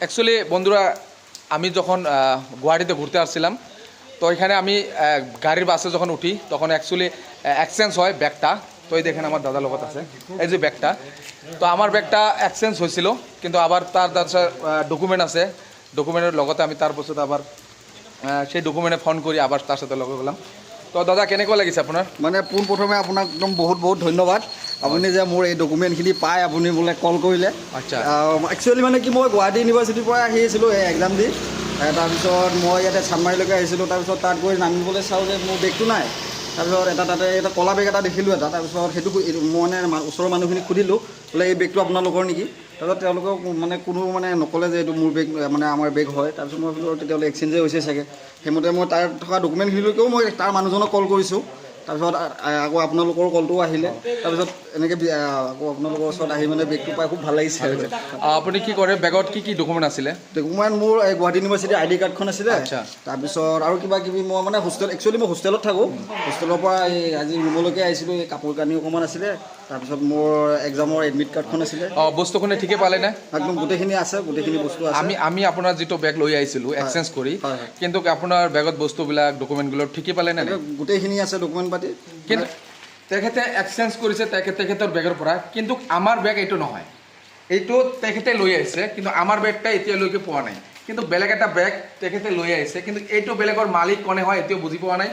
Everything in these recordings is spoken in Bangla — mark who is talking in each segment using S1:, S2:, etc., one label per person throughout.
S1: অ্যাকচুয়ালি বন্ধুরা, আমি যখন গুয়াহাটিতে ঘুরতে আসছিলাম, তো এখানে আমি গাড়ির বাসে যখন উঠি, তখন অ্যাকচুয়ালি এক্সচেঞ্জ হয় ব্যাগটা। তো এই দেখেন আমার দাদার লগত আছে। এই যে ব্যাগটা। তো আমার ব্যাগটা এক্সচেঞ্জ হয়েছিল, কিন্তু আবার তার তার ডকুমেন্ট আছে। ডকুমেন্টের লগতে আমি তাৰ পাছত আবার সেই ডকুমেণ্টে ফোন কৰি আবার তাৰ সাথে লগ গ'লাম। তো দাদা কেনেকুৱা লাগিছে আপোনাৰ?
S2: মানে পোনপ্ৰথমে আপোনাক একদম বহুত বহুত ধন্যবাদ। আপুনি যে মোৰ এই ডকুমেণ্টখিনি পাই আপুনি বোলে কল কৰিলে।
S1: আচ্ছা।
S2: একচুৱেলি মানে কি মই গুৱাহাটী ইউনিভাৰ্চিটিৰ পৰা আহি আছিলোঁ এই এক্সাম দি। তাৰপিছত মই ইয়াতে চানমাৰীলৈকে আহিছিলোঁ। তাৰপিছত তাত গৈ নামিবলৈ চাওঁ যে মোৰ বেগটো নাই। তাৰপিছত এটা তাতে এটা ক'লা বেগ এটা দেখিলোঁ এটা। তাৰপিছত সেইটো মানে ওচৰৰ মানুহখিনিক সুধিলোঁ বোলে এই বেগটো আপোনালোকৰ নেকি? তাৰপিছত তেওঁলোকক মানে কোনো মানে নক'লে যে এইটো মোৰ বেগ মানে আমাৰ বেগ হয়। তাৰপিছত মই ভাবিলোঁ তেতিয়াহ'লে এক্সচেঞ্জে হৈছে চাগে। সেইমতে মই তাৰ থকা ডকুমেণ্টখিনিলৈকেও মই তাৰ মানুহজনক কল কৰিছোঁ। তাৰপিছত আকৌ আপোনালোকৰ কলটোও আহিলে। তাৰপিছত এনেকৈ আকৌ আপোনালোকৰ ওচৰত আহি মানে বেগটো পাই খুব ভালো লাগিছে।
S1: আপুনি কি কৰে? বেগত কি কি ডকুমেণ্ট আছিলে?
S2: ডকুমেণ্ট মোৰ গুৱাহাটী ইউনিভাৰ্চিটিৰ আই ডি কাৰ্ডখন আছিলে।
S1: আচ্ছা।
S2: তাৰপিছত আৰু কিবা কিবি মই মানে হোষ্টেল একচুৱেলি মই হোষ্টেলত থাকোঁ। হোষ্টেলৰ পৰা এই আজি ৰুমলৈকে আহিছিলোঁ এই কাপোৰ কানি অকণমান আছিলে। তাৰপিছত মোৰ এক্সামৰ এডমিট কাৰ্ডখন আছিলে।
S1: অঁ বস্তুখিনি ঠিকে পালে নে?
S2: একদম গোটেইখিনি আছে গোটেইখিনি বস্তু আছে।
S1: আমি আমি আপোনাৰ যিটো বেগ লৈ আহিছিলোঁ এক্সচেঞ্জ কৰি। কিন্তু আপোনাৰ বেগত বস্তুবিলাক ডকুমেণ্টগুলো ঠিকে পালে নে নাই?
S2: এনেকৈ গোটেইখিনি আছে ডকুমেণ্ট পাতি
S1: কিন্তু তেখেতে এক্সচেঞ্জ কৰিছে, তেখে- তেখেতৰ বেগৰ পৰা, কিন্তু আমাৰ বেগ এইটো নহয়। এইটো তেখেতে লৈ আহিছে, কিন্তু আমাৰ বেগটা এতিয়ালৈকে পোৱা নাই। কিন্তু বেলেগ এটা বেগ তেখেতে লৈ আহিছে, কিন্তু এইটো বেলেগৰ মালিক কোনে হয় এতিয়াও বুজি পোৱা নাই,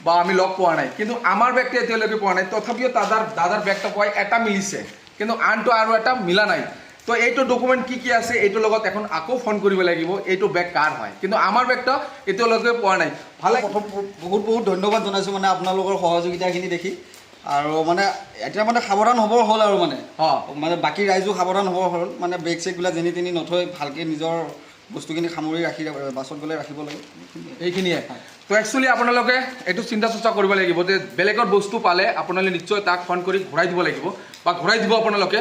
S1: বা আমি লগ পোৱা নাই। কিন্তু আমাৰ বেগটো এতিয়ালৈকে পোৱা নাই, তথাপিও দাদাৰ দাদাৰ বেগটা পোৱাই এটা মিলিছে। কিন্তু আনটো আৰু এটা মিলা নাই। তো এইটো ডকুমেণ্ট কি কি আছে এইটোৰ লগত এখন আকৌ ফোন কৰিব লাগিব এইটো বেগ কাৰ হয়? কিন্তু আমাৰ বেগটা এতিয়ালৈকে পোৱা নাই। ভালে
S2: প্ৰথম বহুত বহুত ধন্যবাদ জনাইছোঁ মানে আপোনালোকৰ সহযোগিতাখিনি দেখি। আৰু মানে এতিয়া মানে সাৱধান হ'ব হ'ল আৰু মানে। মানে বাকী ৰাইজো সাৱধান হ'ব হ'ল মানে বেগ চেগবিলাক যেনি তেনি নথৈ ভালকৈ নিজৰ বস্তুখিনি সামৰি ৰাখি বাছত গ'লে ৰাখিব লাগে।
S1: এইখিনিয়ে। তো একচুৱেলি আপোনালোকে এইটো চিন্তা চৰ্চা কৰিব লাগিব যে বেলেগৰ বস্তু পালে আপোনালোকে নিশ্চয় তাক ফোন কৰি ঘূৰাই দিব লাগিব। বা ঘূৰাই দিব আপোনালোকে।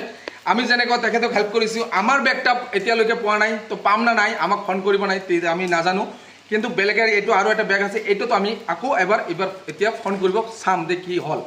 S1: আমি যেনেকৈ তেখেতক হেল্প কৰিছোঁ। আমাৰ বেগটা এতিয়ালৈকে পোৱা নাই, তো পাম না নাই, আমাক ফোন কৰিব নাই আমি নাজানো। কিন্তু বেলেগে এইটো আৰু এটা বেগ আছে, এইটোত আমি আকৌ এবাৰ, এইবাৰ এতিয়া ফোন কৰিব চাম যে কি হ'ল।